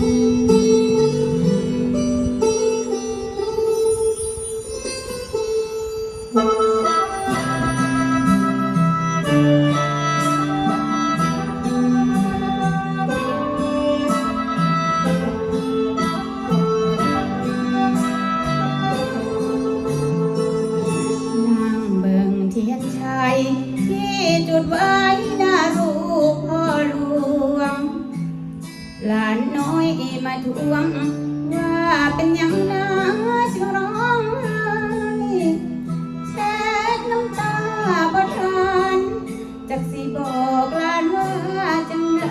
Música ทวง ว่าเป็นยัางนาสิร้องไห้แทกน้ำตาบ่ทานจากสีบอกลานว่าจังได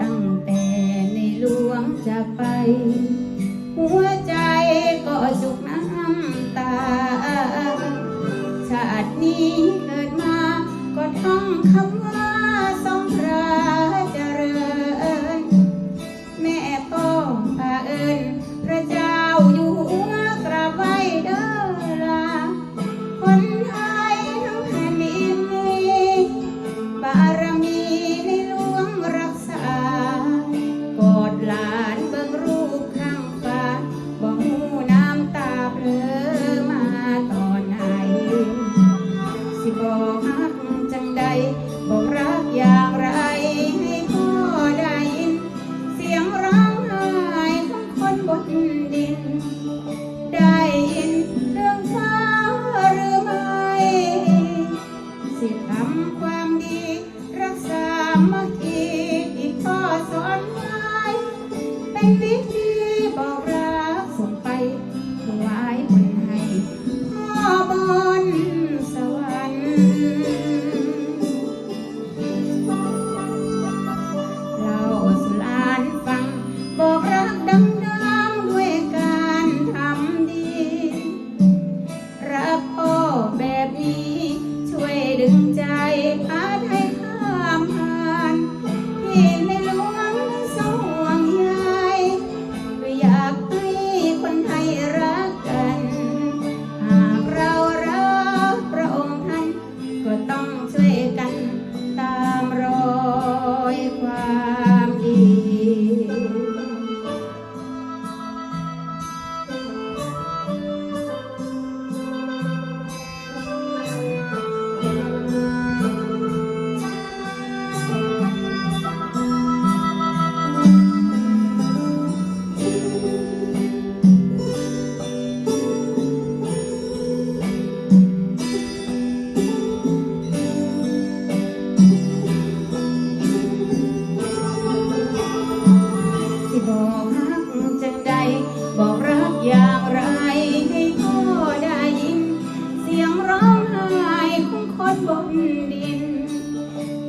ตั้งแต่ในหลวงจะไป หัวใจก็จุกน้ำตา ชาตินี้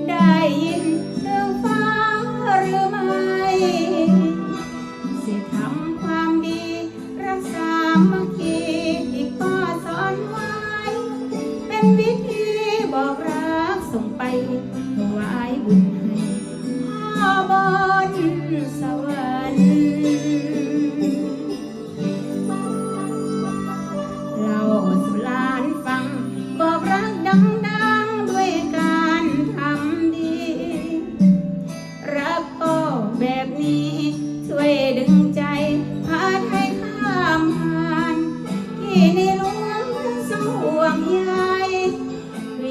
ได้ยินเรื่องฟ้าหรือไม่ สิทำความดีรักษามื่คีที่ป้าสอนไว้ เป็นวิธีบอกรักส่งไปถวายบุญให้พ่อบนสวรรค์ ช่วยดึงใจพาไทยข้ามผ่านที่ในหลวงสงห่วงใย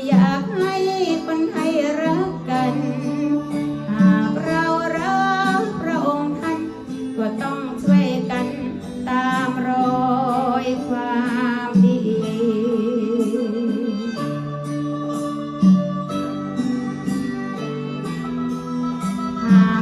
อยากให้คนไทยรักกัน หากเรารักพระองค์ท่านก็ต้องช่วยกันตามรอยความดีหาก